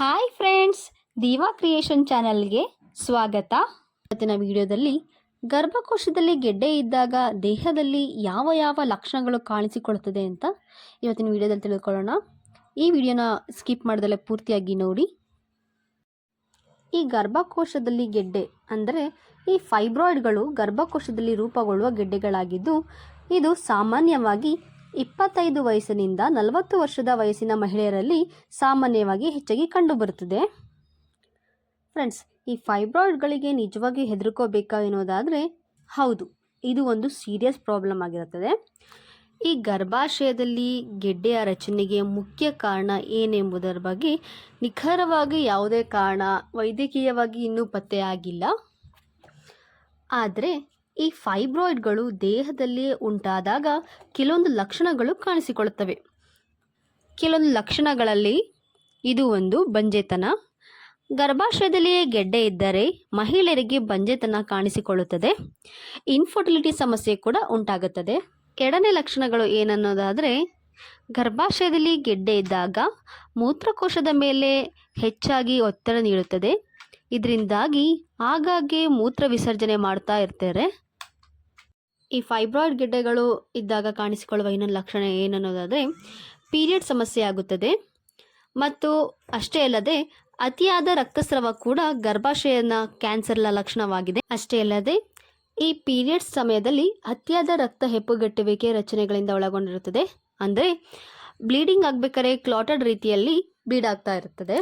Hi friends Diva creation ಚಾನಲ್ಗೆ ಸ್ವಾಗತ. ಇವತ್ತಿನ ವಿಡಿಯೋದಲ್ಲಿ ಗರ್ಭಕೋಶದಲ್ಲಿ ಗೆಡ್ಡೆ ಇದ್ದಾಗ ದೇಹದಲ್ಲಿ ಯಾವ ಯಾವ ಲಕ್ಷಣಗಳು ಕಾಣಿಸಿಕೊಳ್ಳುತ್ತದೆ ಅಂತ ಇವತ್ತಿನ ವಿಡಿಯೋದಲ್ಲಿ ತಿಳ್ಕೊಳ್ಳೋಣ. ಈ ವಿಡಿಯೋನ ಸ್ಕಿಪ್ ಮಾಡ್ದಲ್ಲೇ ಪೂರ್ತಿಯಾಗಿ ನೋಡಿ. ಈ ಗರ್ಭಕೋಶದಲ್ಲಿ ಗೆಡ್ಡೆ ಅಂದರೆ ಈ ಫೈಬ್ರಾಯ್ಡ್ಗಳು ಗರ್ಭಕೋಶದಲ್ಲಿ ರೂಪುಗೊಳ್ಳುವ ಗೆಡ್ಡೆಗಳಾಗಿದ್ದು, ಇದು ಸಾಮಾನ್ಯವಾಗಿ ಇಪ್ಪತ್ತೈದು ವಯಸ್ಸಿನಿಂದ ನಲವತ್ತು ವರ್ಷದ ವಯಸ್ಸಿನ ಮಹಿಳೆಯರಲ್ಲಿ ಸಾಮಾನ್ಯವಾಗಿ ಹೆಚ್ಚಾಗಿ ಕಂಡುಬರುತ್ತದೆ. ಫ್ರೆಂಡ್ಸ್ ಈ ಫೈಬ್ರಾಯ್ಡ್ಗಳಿಗೆ ನಿಜವಾಗಿ ಹೆದರ್ಕೋಬೇಕಾ ಎನ್ನುವುದಾದರೆ ಹೌದು, ಇದು ಒಂದು ಸೀರಿಯಸ್ ಪ್ರಾಬ್ಲಮ್ ಆಗಿರುತ್ತದೆ. ಈ ಗರ್ಭಾಶಯದಲ್ಲಿ ಗೆಡ್ಡೆಯ ರಚನೆಗೆ ಮುಖ್ಯ ಕಾರಣ ಏನೆಂಬುದರ ಬಗ್ಗೆ ನಿಖರವಾಗಿ ಯಾವುದೇ ಕಾರಣ ವೈದ್ಯಕೀಯವಾಗಿ ಇನ್ನೂ ಪತ್ತೆಯಾಗಿಲ್ಲ ಆದರೆ ಈ ಫೈಬ್ರಾಯ್ಡ್ಗಳು ದೇಹದಲ್ಲಿ ಉಂಟಾದಾಗ ಕೆಲವೊಂದು ಲಕ್ಷಣಗಳು ಕಾಣಿಸಿಕೊಳ್ಳುತ್ತವೆ. ಕೆಲವೊಂದು ಲಕ್ಷಣಗಳಲ್ಲಿ ಇದು ಒಂದು ಬಂಜೆತನ. ಗರ್ಭಾಶಯದಲ್ಲಿಯೇ ಗೆಡ್ಡೆ ಇದ್ದರೆ ಮಹಿಳೆಯರಿಗೆ ಬಂಜೆತನ ಕಾಣಿಸಿಕೊಳ್ಳುತ್ತದೆ. ಇನ್ಫರ್ಟಿಲಿಟಿ ಸಮಸ್ಯೆ ಕೂಡ ಉಂಟಾಗುತ್ತದೆ. ಎರಡನೇ ಲಕ್ಷಣಗಳು ಏನನ್ನೋದಾದರೆ, ಗರ್ಭಾಶಯದಲ್ಲಿ ಗೆಡ್ಡೆ ಇದ್ದಾಗ ಮೂತ್ರಕೋಶದ ಮೇಲೆ ಹೆಚ್ಚಾಗಿ ಒತ್ತಡ ನೀಡುತ್ತದೆ. ಇದರಿಂದಾಗಿ ಆಗಾಗ್ಗೆ ಮೂತ್ರ ವಿಸರ್ಜನೆ ಮಾಡ್ತಾ ಇರ್ತಾರೆ. ಈ ಫೈಬ್ರಾಯ್ಡ್ ಗೆಡ್ಡೆಗಳು ಇದ್ದಾಗ ಕಾಣಿಸಿಕೊಳ್ಳುವ ಇನ್ನೊಂದು ಲಕ್ಷಣ ಏನನ್ನೋದಾದರೆ ಪೀರಿಯಡ್ ಸಮಸ್ಯೆ ಆಗುತ್ತದೆ. ಮತ್ತು ಅಷ್ಟೇ ಅಲ್ಲದೆ ಅತಿಯಾದ ರಕ್ತಸ್ರಾವ ಕೂಡ ಗರ್ಭಾಶಯನ ಕ್ಯಾನ್ಸರ್ನ ಲಕ್ಷಣವಾಗಿದೆ. ಅಷ್ಟೇ ಅಲ್ಲದೆ ಈ ಪೀರಿಯಡ್ಸ್ ಸಮಯದಲ್ಲಿ ಅತಿಯಾದ ರಕ್ತ ಹೆಪ್ಪುಗಟ್ಟುವಿಕೆ ರಚನೆಗಳಿಂದ ಒಳಗೊಂಡಿರುತ್ತದೆ. ಅಂದರೆ ಬ್ಲೀಡಿಂಗ್ ಆಗಬೇಕಾದ್ರೆ ಕ್ಲಾಟೆಡ್ ರೀತಿಯಲ್ಲಿ ಬ್ಲೀಡ್ ಆಗ್ತಾ ಇರುತ್ತದೆ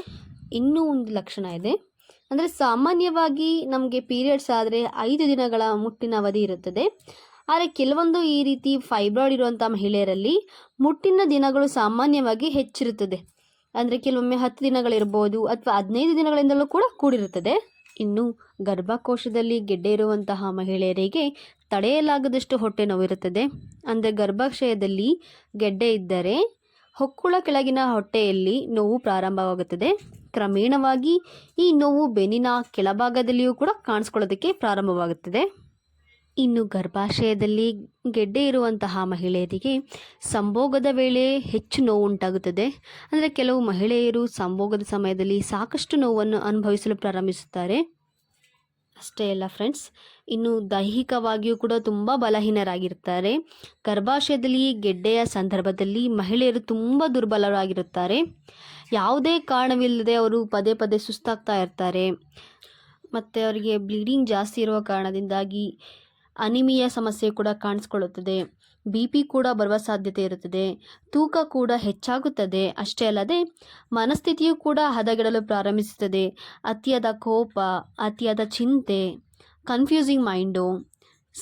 ಇನ್ನೂ ಒಂದು ಲಕ್ಷಣ ಇದೆ. ಅಂದರೆ ಸಾಮಾನ್ಯವಾಗಿ ನಮಗೆ ಪೀರಿಯಡ್ಸ್ ಆದರೆ ಐದು ದಿನಗಳ ಮುಟ್ಟಿನ ಅವಧಿ ಇರುತ್ತದೆ. ಆದರೆ ಕೆಲವೊಂದು ಈ ರೀತಿ ಫೈಬ್ರಾಯ್ಡ್ ಇರುವಂಥ ಮಹಿಳೆಯರಲ್ಲಿ ಮುಟ್ಟಿನ ದಿನಗಳು ಸಾಮಾನ್ಯವಾಗಿ ಹೆಚ್ಚಿರುತ್ತದೆ. ಅಂದರೆ ಕೆಲವೊಮ್ಮೆ ಹತ್ತು ದಿನಗಳಿರ್ಬೋದು ಅಥವಾ ಹದಿನೈದು ದಿನಗಳಿಂದಲೂ ಕೂಡ ಕೂಡಿರುತ್ತದೆ. ಇನ್ನು ಗರ್ಭಕೋಶದಲ್ಲಿ ಗೆಡ್ಡೆ ಇರುವಂತಹ ಮಹಿಳೆಯರಿಗೆ ತಡೆಯಲಾಗದಷ್ಟು ಹೊಟ್ಟೆ ನೋವಿರುತ್ತದೆ. ಅಂದರೆ ಗರ್ಭಾಶಯದಲ್ಲಿ ಗೆಡ್ಡೆ ಇದ್ದರೆ ಹೊಕ್ಕುಳ ಕೆಳಗಿನ ಹೊಟ್ಟೆಯಲ್ಲಿ ನೋವು ಪ್ರಾರಂಭವಾಗುತ್ತದೆ. ಕ್ರಮೇಣವಾಗಿ ಈ ನೋವು ಬೆನ್ನಿನ ಕೆಳಭಾಗದಲ್ಲಿಯೂ ಕೂಡ ಕಾಣಿಸ್ಕೊಳ್ಳೋದಕ್ಕೆ ಪ್ರಾರಂಭವಾಗುತ್ತದೆ. ಇನ್ನು ಗರ್ಭಾಶಯದಲ್ಲಿ ಗೆಡ್ಡೆ ಇರುವಂತಹ ಮಹಿಳೆಯರಿಗೆ ಸಂಭೋಗದ ವೇಳೆ ಹೆಚ್ಚು ನೋವು ಉಂಟಾಗುತ್ತದೆ ಅಂದರೆ ಕೆಲವು ಮಹಿಳೆಯರು ಸಂಭೋಗದ ಸಮಯದಲ್ಲಿ ಸಾಕಷ್ಟು ನೋವನ್ನು ಅನುಭವಿಸಲು ಪ್ರಾರಂಭಿಸುತ್ತಾರೆ. ಅಷ್ಟೇ ಅಲ್ಲ ಫ್ರೆಂಡ್ಸ್ ಇನ್ನು ದೈಹಿಕವಾಗಿಯೂ ಕೂಡ ತುಂಬ ಬಲಹೀನರಾಗಿರ್ತಾರೆ. ಗರ್ಭಾಶಯದಲ್ಲಿ ಗೆಡ್ಡೆಯ ಸಂದರ್ಭದಲ್ಲಿ ಮಹಿಳೆಯರು ತುಂಬ ದುರ್ಬಲರಾಗಿರುತ್ತಾರೆ. ಯಾವುದೇ ಕಾರಣವಿಲ್ಲದೆ ಅವರು ಪದೇ ಪದೇ ಸುಸ್ತಾಗ್ತಾ ಇರ್ತಾರೆ. ಮತ್ತು ಅವರಿಗೆ ಬ್ಲೀಡಿಂಗ್ ಜಾಸ್ತಿ ಇರುವ ಕಾರಣದಿಂದಾಗಿ ಅನಿಮಿಯ ಸಮಸ್ಯೆ ಕೂಡ ಕಾಣಿಸ್ಕೊಳ್ಳುತ್ತದೆ. ಬಿ ಪಿ ಕೂಡ ಬರುವ ಸಾಧ್ಯತೆ ಇರುತ್ತದೆ. ತೂಕ ಕೂಡ ಹೆಚ್ಚಾಗುತ್ತದೆ. ಅಷ್ಟೇ ಅಲ್ಲದೆ, ಮನಸ್ಥಿತಿಯು ಕೂಡ ಹದಗೆಡಲು ಪ್ರಾರಂಭಿಸುತ್ತದೆ. ಅತಿಯಾದ ಕೋಪ, ಅತಿಯಾದ ಚಿಂತೆ ಕನ್ಫ್ಯೂಸಿಂಗ್ ಮೈಂಡು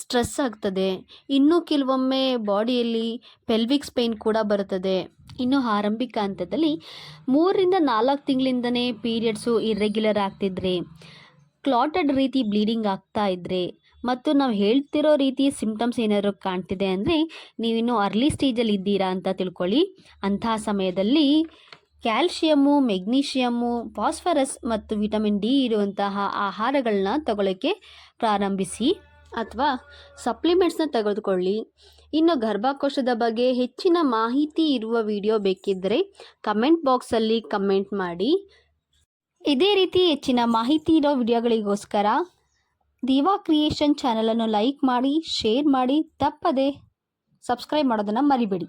ಸ್ಟ್ರೆಸ್ ಆಗ್ತದೆ. ಇನ್ನೂ ಕೆಲವೊಮ್ಮೆ ಬಾಡಿಯಲ್ಲಿ ಪೆಲ್ವಿಕ್ಸ್ ಪೇಯ್ನ್ ಕೂಡ ಬರುತ್ತದೆ. ಇನ್ನು ಆರಂಭಿಕ ಹಂತದಲ್ಲಿ ಮೂರರಿಂದ ನಾಲ್ಕು ತಿಂಗಳಿಂದನೇ ಪೀರಿಯಡ್ಸು ಇರ್ರೆಗ್ಯುಲರ್ ಆಗ್ತಿದ್ರೆ ಕ್ಲಾಟೆಡ್ ರೀತಿ ಬ್ಲೀಡಿಂಗ್ ಆಗ್ತಾ ಇದ್ದರೆ ಮತ್ತು ನಾವು ಹೇಳ್ತಿರೋ ರೀತಿ ಸಿಂಪ್ಟಮ್ಸ್ ಏನಾದರೂ ಕಾಣ್ತಿದೆ ಅಂದರೆ ನೀವಿನ್ನೂ ಅರ್ಲಿ ಸ್ಟೇಜಲ್ಲಿ ಇದ್ದೀರಾ ಅಂತ ತಿಳ್ಕೊಳ್ಳಿ. ಅಂತಹ ಸಮಯದಲ್ಲಿ ಕ್ಯಾಲ್ಶಿಯಮ್ಮು ಮೆಗ್ನೀಷಿಯಮ್ಮು ಫಾಸ್ಫರಸ್ ಮತ್ತು ವಿಟಮಿನ್ ಡಿ ಇರುವಂತಹ ಆಹಾರಗಳನ್ನ ತಗೊಳ್ಳೋಕ್ಕೆ ಪ್ರಾರಂಭಿಸಿ ಅಥವಾ ಸಪ್ಲಿಮೆಂಟ್ಸ್ನ ತೆಗೆದುಕೊಳ್ಳಿ. ಇನ್ನು ಗರ್ಭಕೋಶದ ಬಗ್ಗೆ ಹೆಚ್ಚಿನ ಮಾಹಿತಿ ಇರುವ ವಿಡಿಯೋ ಬೇಕಿದ್ದರೆ ಕಮೆಂಟ್ ಬಾಕ್ಸಲ್ಲಿ ಕಮೆಂಟ್ ಮಾಡಿ. ಇದೇ ರೀತಿ ಹೆಚ್ಚಿನ ಮಾಹಿತಿ ಇರೋ ವಿಡಿಯೋಗಳಿಗೋಸ್ಕರ ದಿವಾ ಕ್ರಿಯೇಷನ್ ಚಾನಲನ್ನು ಲೈಕ್ ಮಾಡಿ ಶೇರ್ ಮಾಡಿ ತಪ್ಪದೆ ಸಬ್ಸ್ಕ್ರೈಬ್ ಮಾಡೋದನ್ನು ಮರಿಬೇಡಿ.